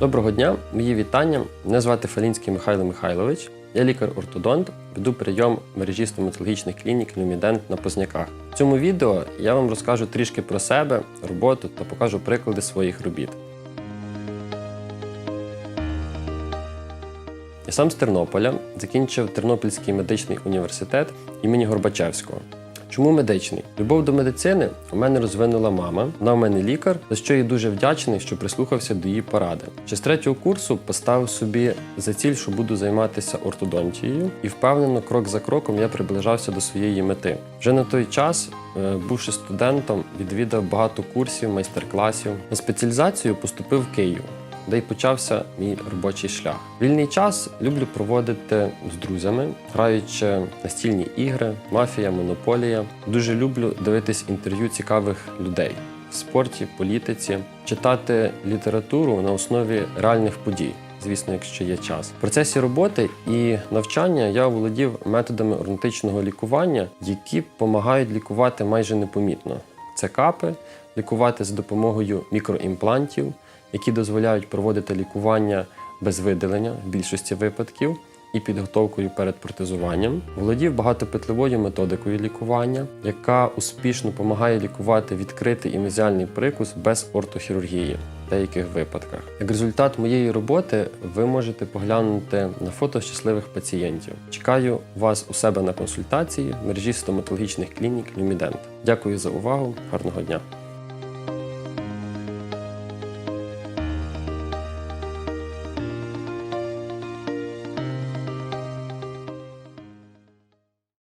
Доброго дня, мої вітання. Мене звати Фалінський Михайло Михайлович. Я лікар-ортодонт, веду прийом мережі стоматологічних клінік Люмідент на Позняках. В цьому відео я вам розкажу трішки про себе, роботу та покажу приклади своїх робіт. Я сам з Тернополя закінчив Тернопільський медичний університет імені Горбачевського. Чому медичний? Любов до медицини у мене розвинула мама. Вона у мене лікар, за що я дуже вдячний, що прислухався до її поради. Ще з третього курсу поставив собі за ціль, що буду займатися ортодонтією, і впевнено, крок за кроком я приближався до своєї мети. Вже на той час, е, бувши студентом, відвідав багато курсів, майстер-класів. На спеціалізацію поступив в Київ де й почався мій робочий шлях. Вільний час люблю проводити з друзями, граючи настільні ігри, мафія, монополія. Дуже люблю дивитись інтерв'ю цікавих людей в спорті, політиці, читати літературу на основі реальних подій. Звісно, якщо є час. В процесі роботи і навчання я оволодів методами ортодонтичного лікування, які допомагають лікувати майже непомітно. Це капи, лікувати за допомогою мікроімплантів, які дозволяють проводити лікування без видалення в більшості випадків і підготовкою перед протезуванням. Володів багатопетлевою методикою лікування, яка успішно допомагає лікувати відкритий і прикус без ортохірургії в деяких випадках. Як результат моєї роботи ви можете поглянути на фото щасливих пацієнтів. Чекаю вас у себе на консультації в мережі стоматологічних клінік Люмідент. Дякую за увагу, гарного дня!